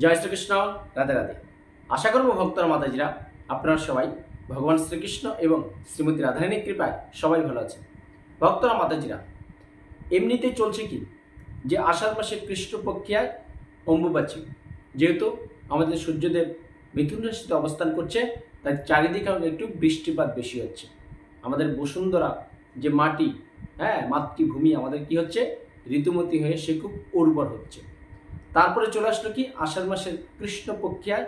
জয় শ্রীকৃষ্ণ, রাধে রাধে। আশা করব ভক্তরা, মাতাজিরা, আপনারা সবাই ভগবান শ্রীকৃষ্ণ এবং শ্রীমতী রাধারানীর কৃপায় সবাই ভালো আছে ভক্তরা, মাতাজিরা এমনিতে চলছে কি যে আষাঢ় মাসের কৃষ্ণপক্ষিয়ায় অম্বুবাচী। যেহেতু আমাদের সূর্যদেব মিথুন রাশিতে অবস্থান করছে, তাই চারিদিকে একটু বৃষ্টিপাত বেশি হচ্ছে। আমাদের বসুন্ধরা যে মাটি হ্যাঁ মাতৃভূমি, আমাদের কি হচ্ছে? ঋতুমতি হয়ে সে খুব উর্বর হচ্ছে। তারপরে চলে আসলো কি? আষাঢ় মাসের কৃষ্ণপক্ষিয়ায়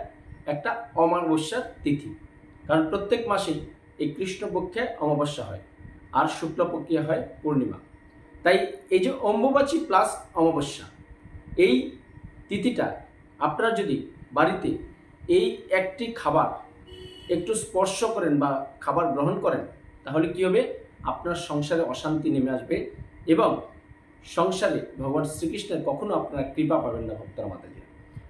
একটা অমাবস্যার তিথি। কারণ প্রত্যেক মাসেই এই কৃষ্ণপক্ষে অমাবস্যা হয় আর শুক্লপক্ষিয়া হয় পূর্ণিমা। তাই এই যে অম্বুবাচী প্লাস অমাবস্যা, এই তিথিটা আপনারা যদি বাড়িতে এই একটি খাবার একটু স্পর্শ করেন বা খাবার গ্রহণ করেন, তাহলে কি হবে? আপনার সংসারে অশান্তি নেমে আসবে এবং সংসারে ভগবান শ্রীকৃষ্ণের কখনো আপনারা কৃপা পাবেন না, ভক্তরা মাতাজি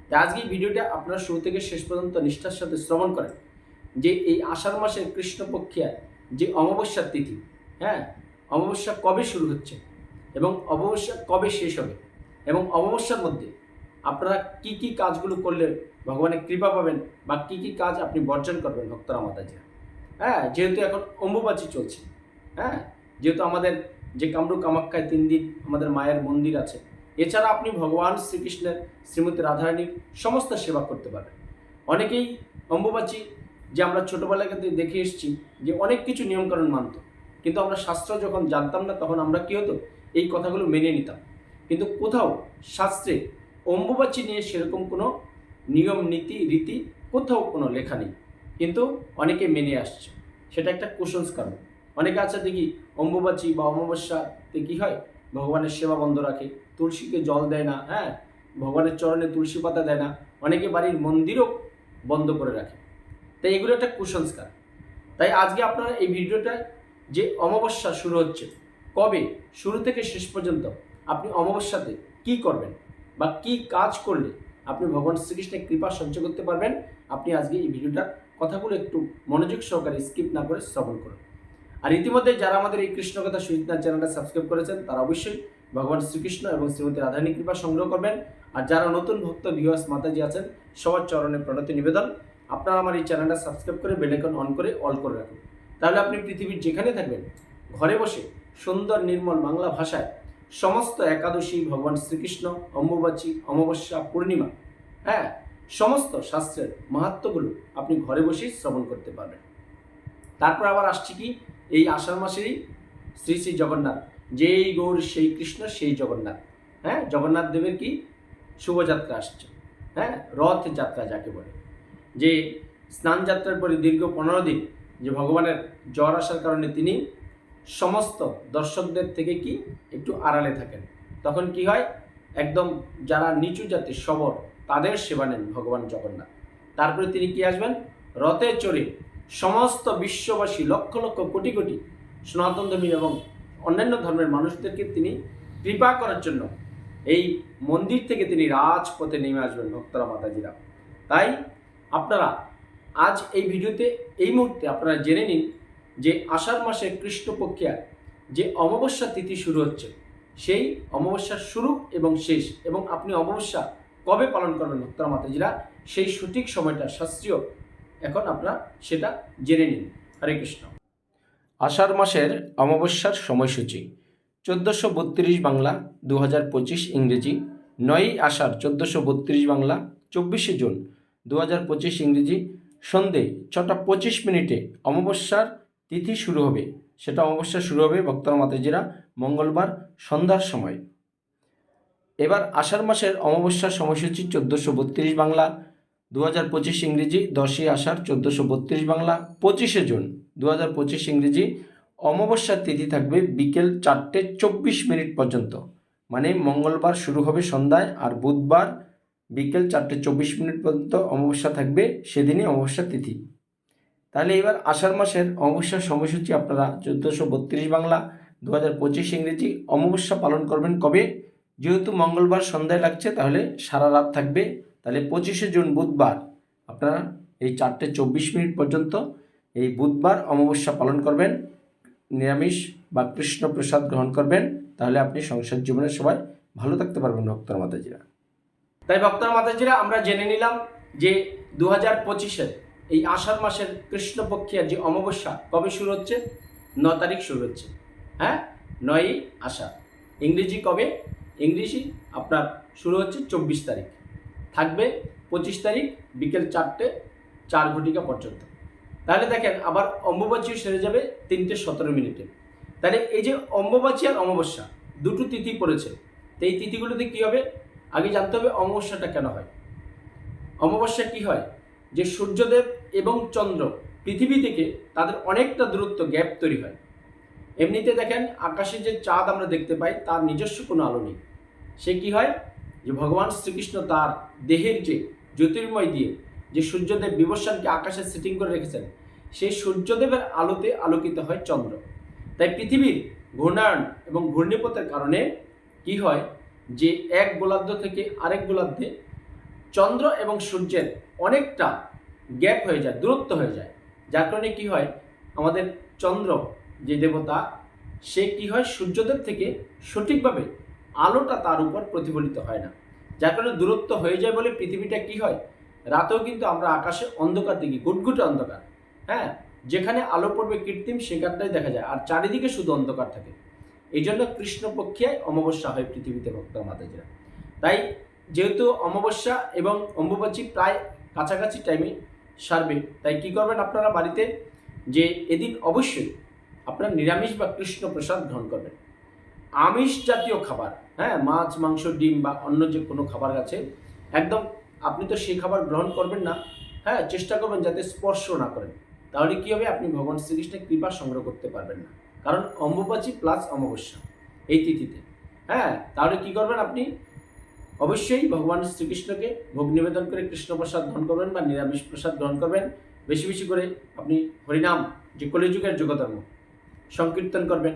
তাই আজকে ভিডিওটা আপনারা শুরু থেকে শেষ পর্যন্ত নিষ্ঠার সাথে শ্রবণ করেন যে এই আষাঢ় মাসের কৃষ্ণপক্ষিয়া যে অমাবস্যার তিথি হ্যাঁ অমাবস্যা কবে শুরু হচ্ছে এবং অমাবস্যা কবে শেষ হবে এবং অমাবস্যার মধ্যে আপনারা কি কি কাজগুলো করলে ভগবানের কৃপা পাবেন বা কি কি কাজ আপনি বর্জন করবেন, ভক্তরা মাতাজি হ্যাঁ যেহেতু এখন অম্বুবাচী চলছে হ্যাঁ যেহেতু আমাদের যে কামরু কামাখ্যায় তিন দিন আমাদের মায়ের মন্দির আছে। এছাড়া আপনি ভগবান শ্রীকৃষ্ণের শ্রীমতী রাধারানীর সমস্ত সেবা করতে পারবেন। অনেকেই অম্বুবাচী, যে আমরা ছোটোবেলা থেকে দেখে এসেছি যে অনেক কিছু নিয়মকানুন মানত। কিন্তু আমরা শাস্ত্র যখন জানতাম না, তখন আমরা কী হতো? এই কথাগুলো মেনে নিতাম। কিন্তু কোথাও শাস্ত্রে অম্বুবাচী নিয়ে সেরকম কোনো নিয়ম, নীতি, রীতি কোথাও কোনো লেখা নেই। কিন্তু অনেকে মেনে আসছে। সেটা একটা কুসংস্কার। অনেকে আছে দেখি অম্বুবাচী বা অমাবস্যাতে কী হয়? ভগবানের সেবা বন্ধ রাখে, তুলসীকে জল দেয় না হ্যাঁ? ভগবানের চরণে তুলসী পাতা দেয় না, অনেকে বাড়ির মন্দিরও বন্ধ করে রাখে। তাই এগুলো একটা কুসংস্কার। তাই আজকে আপনারা এই ভিডিওটা যে অমাবস্যা শুরু হচ্ছে, কবে? শুরু থেকে শেষ পর্যন্ত আপনি অমাবস্যাতে কি করবেন বা কি কাজ করলে আপনি ভগবান শ্রীকৃষ্ণের কৃপা সঞ্চয় করতে পারবেন, আপনি আজকে এই ভিডিওটার কথাগুলো একটু মনোযোগ সহকারে স্কিপ না করে শ্রবণ করুন। আর ইতিমধ্যে যারা আমাদের এই কৃষ্ণকথা সুচিতা চ্যানেলটা সাবস্ক্রাইব করেছেন, তারা অবশ্যই ভগবান শ্রীকৃষ্ণ এবং শ্রীমতী রাধানী কৃপা সংগ্রহ করবেন। আর যারা নতুন ভক্ত ভিউয়ার্স মাতাজি আছেন, সবার চরণে প্রণতি নিবেদন। আপনারা আমার এই চ্যানেলটা সাবস্ক্রাইব করে বেলাইকন অন করে অল করে রাখুন। তাহলে আপনি পৃথিবীর যেখানে থাকবেন, ঘরে বসে সুন্দর নির্মল বাংলা ভাষায় সমস্ত একাদশী, ভগবান শ্রীকৃষ্ণ, অম্বুবাচী, অমাবস্যা, পূর্ণিমা হ্যাঁ সমস্ত শাস্ত্রের মাহাত্মগুলো আপনি ঘরে বসেই শ্রবণ করতে পারবেন। তারপর আবার আসছি কি? এই আষাঢ় মাসেরই শ্রী শ্রী জগন্নাথ, যেই গৌর সেই কৃষ্ণ সেই জগন্নাথ। হ্যাঁ জগন্নাথ দেবের কি? শুভযাত্রা আসছে। হ্যাঁ রথ যাত্রা যাকে বলে। যে স্নান যাত্রার পরে দীর্ঘ পনেরো দিন যে ভগবানের জ্বর আসার কারণে তিনি সমস্ত দর্শকদের থেকে কি? একটু আড়ালে থাকেন। তখন কি হয়? একদম যারা নিচু জাতির সবর তাদের সেবা নেন ভগবান জগন্নাথ। তারপরে তিনি কি আসবেন? রথে চড়ে সমস্ত বিশ্ববাসী, লক্ষ লক্ষ, কোটি কোটি সনাতন ধর্মী এবং অন্যান্য ধর্মের মানুষদেরকে তিনি কৃপা করার জন্য এই মন্দির থেকে তিনি রাজপথে নেমে আসবেন ভক্তরা, মাতাজিরা। তাই আপনারা আজ এই ভিডিওতে এই মুহূর্তে আপনারা জেনে নিন যে আষাঢ় মাসে কৃষ্ণপক্ষিয়া যে অমাবস্যা তিথি শুরু হচ্ছে, সেই অমাবস্যার শুরু এবং শেষ। এবং আপনি অমাবস্যা কবে পালন করবেন ভক্তরা, মাতাজিরা, সেই সঠিক সময়টা, শাস্ত্রীয় এখন আপনারা সেটা জেনে নিন। হরে কৃষ্ণ। আষাঢ় মাসের অমাবস্যার সময়সূচি, চোদ্দোশো বত্রিশ বাংলা দু হাজার পঁচিশ ইংরেজি, নয়ই আষাঢ় চোদ্দোশো বত্রিশ বাংলা চব্বিশে জুন দু হাজার পঁচিশ ইংরেজি, সন্ধে ছটা পঁচিশ মিনিটে অমাবস্যার তিথি শুরু হবে। সেটা অমাবস্যা শুরু হবে ভক্তরা মাতাজিরা মঙ্গলবার সন্ধ্যার সময়। এবার আষাঢ় মাসের অমাবস্যার সময়সূচি চোদ্দোশো বত্রিশ বাংলা দু হাজার পঁচিশ ইংরেজি দশই আষাঢ় চোদ্দোশো বত্রিশ বাংলা পঁচিশে জুন। দু হাজার পঁচিশ ইংরেজি অমাবস্যার তিথি থাকবে বিকেল চারটে চব্বিশ মিনিট পর্যন্ত। মানে মঙ্গলবার শুরু হবে সন্ধ্যায় আর বুধবার বিকেল চারটে চব্বিশ মিনিট পর্যন্ত অমাবস্যা থাকবে সেদিনই অমাবস্যা তিথি। তাহলে এবার আষাঢ় মাসের অমাবস্যার সময়সূচি আপনারা চোদ্দোশো বত্রিশ বাংলা দু হাজার পঁচিশ ইংরেজি অমাবস্যা পালন করবেন কবে? যেহেতু মঙ্গলবার সন্ধ্যায় লাগছে তাহলে সারা রাত থাকবে তাহলে পঁচিশে জুন বুধবার আপনারা এই চারটে চব্বিশ মিনিট পর্যন্ত এই বুধবার অমাবস্যা পালন করবেন, নিরামিষ বা কৃষ্ণ প্রসাদ গ্রহণ করবেন, তাহলে আপনি সংসার জীবনের সবাই ভালো থাকতে পারবেন ভক্তর মাতাজিরা। তাই ভক্তরা মাতাজিরা, আমরা জেনে নিলাম যে দু হাজার পঁচিশের এই আষাঢ় মাসের কৃষ্ণপক্ষিয়ার যে অমাবস্যা কবে শুরু হচ্ছে? ন তারিখ শুরু হচ্ছে। হ্যাঁ? নয়ই আষাঢ়। ইংরেজি কবে? ইংরেজি আপনার শুরু হচ্ছে চব্বিশ তারিখ। থাকবে পঁচিশ তারিখ বিকেল চারটে, চার ঘটিকা পর্যন্ত। তাহলে দেখেন, আবার অম্বুবাচীও সেরে যাবে তিনটে সতেরো মিনিটে। তাহলে এই যে অম্বুবাচী আর অমাবস্যা, দুটো তিথি পড়েছে। তো এই তিথিগুলোতে কী হবে? আগে জানতে হবে অমাবস্যাটা কেন হয়। অমাবস্যা কি হয়? যে সূর্যদেব এবং চন্দ্র পৃথিবী থেকে তাদের অনেকটা দূরত্ব গ্যাপ তৈরি হয়। এমনিতে দেখেন, আকাশে যে চাঁদ আমরা দেখতে পাই, তার নিজস্ব কোনো আলো নেই। সে কি হয়? যে ভগবান শ্রীকৃষ্ণ তার দেহের যে জ্যোতির্ময় দিয়ে যে সূর্যদেব বিবস্বানকে আকাশে সেটিং করে রেখেছেন, সেই সূর্যদেবের আলোতে আলোকিত হয় চন্দ্র। তাই পৃথিবীর ঘূর্ণায়ন এবং ঘূর্ণিপথের কারণে কি হয় যে এক গোলার্ধ থেকে আরেক গোলার্ধে চন্দ্র এবং সূর্যের অনেকটা গ্যাপ হয়ে যায়, দূরত্ব হয়ে যায়। যার কারণে কি হয়, আমাদের চন্দ্র যে দেবতা, সে কি হয় সূর্যদেব থেকে সঠিকভাবে আলোটা তার উপর প্রতিফলিত হয় না। যার কারণে দূরত্ব হয়ে যায় বলে পৃথিবীটা কি হয়? রাতেও কিন্তু আমরা আকাশে অন্ধকার দেখি গুটগুটে অন্ধকার। হ্যাঁ যেখানে আলো পড়বে কৃত্রিম সেখানটাই দেখা যায়, আর চারিদিকে শুধু অন্ধকার থাকে। এই জন্য কৃষ্ণপক্ষিয়ায় অমাবস্যা হয় পৃথিবীতে ভক্ত মাতাজিরা। তাই যেহেতু অমাবস্যা এবং অম্বুবাচী প্রায় কাছাকাছি টাইমে সারবে, তাই কি করবেন আপনারা বাড়িতে? যে এদিন অবশ্যই আপনার নিরামিষ বা কৃষ্ণ প্রসাদ গ্রহণ করবেন। আমিষ জাতীয় খাবার হ্যাঁ মাছ, মাংস, ডিম বা অন্য যে কোনো খাবার আছে, একদম আপনি তো সেই খাবার গ্রহণ করবেন না হ্যাঁ চেষ্টা করবেন যাতে স্পর্শ না করেন। তাহলে কী হবে? আপনি ভগবান শ্রীকৃষ্ণের কৃপা সংগ্রহ করতে পারবেন না। কারণ অম্বুবাচী প্লাস অমাবস্যা এই তিথিতে হ্যাঁ তাহলে কি করবেন আপনি? অবশ্যই ভগবান শ্রীকৃষ্ণকে ভোগ নিবেদন করে কৃষ্ণ প্রসাদ গ্রহণ করবেন বা নিরামিষ প্রসাদ গ্রহণ করবেন। বেশি বেশি করে আপনি হরিনাম যে কলিযুগের যুগধর্ম সংকীর্তন করবেন।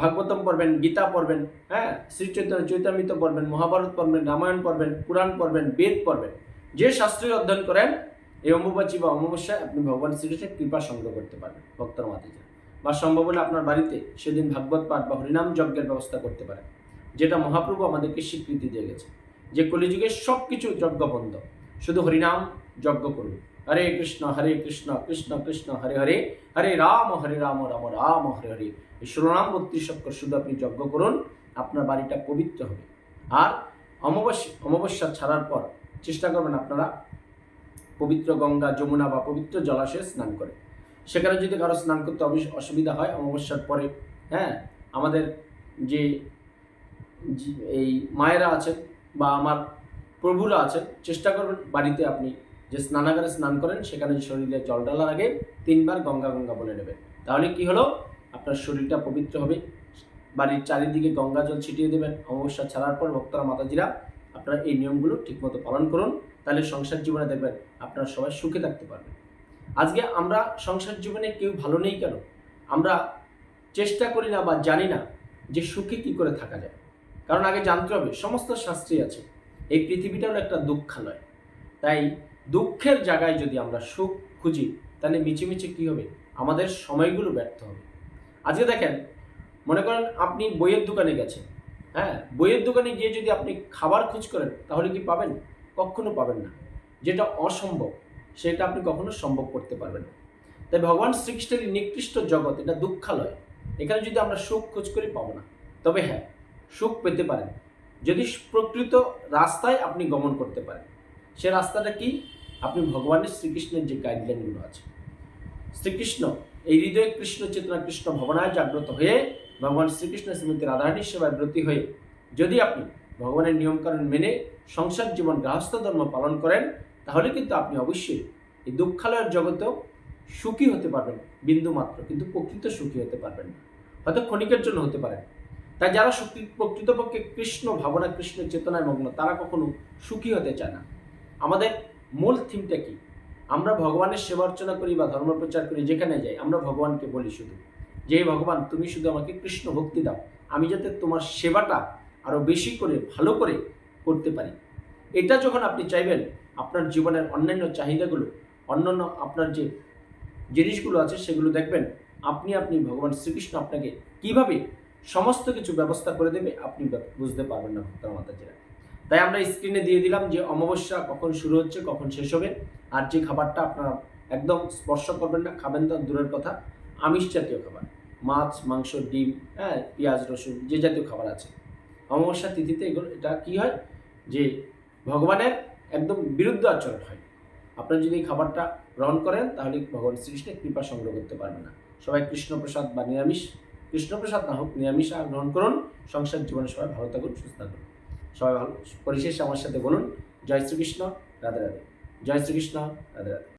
ভাগবতম পড়বেন, গীতা পড়বেন হ্যাঁ? শ্রী চৈতন্য চৈতামৃত পড়বেন, মহাভারত পড়বেন, রামায়ণ পড়বেন, পুরাণ পড়বেন, বেদ পড়বেন। যে শাস্ত্রীয় অধ্যয়ন করেন, এই অম্বুবাচী বা অমাবস্যায় আপনি ভগবান শ্রীকৃষ্ণের কৃপা সংগ্রহ করতে পারবেন, ভক্তর মাতিতে বা সম্ভব হলে আপনার বাড়িতে সেদিন ভাগবত পাঠ বা হরিনাম যজ্ঞের ব্যবস্থা করতে পারেন, যেটা মহাপ্রভু আমাদেরকে স্বীকৃতি দিয়ে গেছে যে কলিযুগের সব কিছু যজ্ঞ বন্ধ শুধু হরিনাম যজ্ঞ করুন। হরে কৃষ্ণ হরে কৃষ্ণ কৃষ্ণ কৃষ্ণ, হরে হরে হরে রাম হরে রাম রাম রাম, হরে হরে। এই ষোলনাম বত্রিশ শুধু আপনি যজ্ঞ করুন, আপনার বাড়িটা পবিত্র হবে। আর অমাবস্যা অমাবস্যা ছাড়ার পর চেষ্টা করবেন আপনারা পবিত্র গঙ্গা, যমুনা বা পবিত্র জলাশয়ে স্নান করে। সেখানে যদি কারও স্নান করতে অসুবিধা হয় অমাবস্যার পরে হ্যাঁ আমাদের যে- এই মায়েরা আছেন বা আমার প্রভুরা আছেন, চেষ্টা করবেন বাড়িতে আপনি যে স্নানাগারে স্নান করেন, সেখানে শরীরে জল ঢালার আগে তিনবার গঙ্গা গঙ্গা বলে নেবেন। তাহলে কি হলো? আপনার শরীরটা পবিত্র হবে। বাড়ির চারিদিকে গঙ্গা জল ছিটিয়ে দেবেন। অমাবস্যা ছাড়ার পর ভক্তরা, মাতাজিরা, আপনার এই নিয়মগুলো ঠিকমতো পালন করুন। তাহলে সংসার জীবনে দেখবেন আপনারা সবাই সুখে থাকতে পারবেন। আজকে আমরা সংসার জীবনে কেউ ভালো নেই কেন? আমরা চেষ্টা করি না বা জানি না যে সুখে কি করে থাকা যায়। কারণ আগে জানতে হবে, সমস্ত শাস্ত্রী আছে। এই পৃথিবীটা হলো একটা দুঃখালয়। তাই দুঃখের জায়গায় যদি আমরা সুখ খুঁজি, তাহলে মিছিমিছি কী হবে? আমাদের সময়গুলো ব্যর্থ হবে। আজকে দেখেন, মনে করেন আপনি বইয়ের দোকানে গেছেন হ্যাঁ? বইয়ের দোকানে গিয়ে যদি আপনি খাবার খোঁজ করেন, তাহলে কি পাবেন? কখনো পাবেন না। যেটা অসম্ভব, সেটা আপনি কখনো সম্ভব করতে পারবেন না। তাই ভগবান শ্রীকৃষ্ণের নিকৃষ্ট জগৎ, এটা দুঃখালয়। এখানে যদি আমরা সুখ খোঁজ করি, পাবো না। তবে হ্যাঁ সুখ পেতে পারেন। যদি প্রকৃত রাস্তায় আপনি গমন করতে পারেন, সে রাস্তাটা কি? আপনি ভগবানের শ্রীকৃষ্ণের যে গাইডলাইনগুলো আছে, শ্রীকৃষ্ণ, এই হৃদয়ে কৃষ্ণ চেতনা, কৃষ্ণ ভবনায় জাগ্রত হয়ে ভগবান শ্রীকৃষ্ণ শ্রীমতী রাধারানীর সেবায় ব্রতী হয়ে যদি আপনি ভগবানের নিয়মকানুন মেনে সংসার জীবন গৃহস্থ ধর্ম পালন করেন, তাহলে কিন্তু আপনি অবশ্যই এই দুঃখালয়ের জগতেও সুখী হতে পারবেন, বিন্দু মাত্র, কিন্তু প্রকৃত সুখী হতে পারবেন না। হয়তো ক্ষণিকের জন্য হতে পারেন তাই যারা প্রকৃতপক্ষে কৃষ্ণ ভাবনা, কৃষ্ণ চেতনায় মগ্ন, তারা কখনো সুখী হতে চায় না। আমাদের মূল থিমটা কি? আমরা ভগবানের সেবা অর্চনা করি বা ধর্ম প্রচার করি, যেখানে যাই, আমরা ভগবানকে বলি শুধু। যে ভগবান, তুমি শুধু আমাকে কৃষ্ণ ভক্তি দাও। আমি যাতে তোমার সেবাটা আরও বেশি করে, ভালো করে করতে পারি। এটা যখন আপনি চাইবেন, আপনার জীবনের অন্যান্য চাহিদাগুলো, অন্যান্য আপনার যে জিনিসগুলো আছে, সেগুলো দেখবেন, আপনি আপনি, ভগবান শ্রীকৃষ্ণ আপনাকে কীভাবে সমস্ত কিছু ব্যবস্থা করে দেবে, আপনি বুঝতে পারবেন না, ভক্তরা মাতাজিরা। তাই আমরা স্ক্রিনে দিয়ে দিলাম যে অমাবস্যা কখন শুরু হচ্ছে, কখন শেষ হবে। আর যে খাবারটা আপনারা একদম স্পর্শ করবেন না, খাবেন তো দূরের কথা। আমিষ জাতীয় খাবার, মাছ, মাংস, ডিম হ্যাঁ পেঁয়াজ, রসুন, যে জাতীয় খাবার আছে। অমাবস্যা তিথিতে এগুলো, এটা কী হয়? যে ভগবানের একদম বিরুদ্ধ আচরণ হয়। আপনারা যদি এই খাবারটা গ্রহণ করেন, তাহলে ভগবান শ্রীকৃষ্ণের কৃপা সংগ্রহ করতে পারবেন না। সবাই কৃষ্ণপ্রসাদ বা নিরামিষ, কৃষ্ণপ্রসাদ না হোক, নিরামিষ আর গ্রহণ করুন। সংসার জীবনে সবাই ভালো থাকুন, সুস্থ থাকুন। সবাই ভালো। পরিশেষে আমার সাথে বলুন জয় শ্রীকৃষ্ণ রাধে রাধে। জয় শ্রীকৃষ্ণ রাধে রাধে।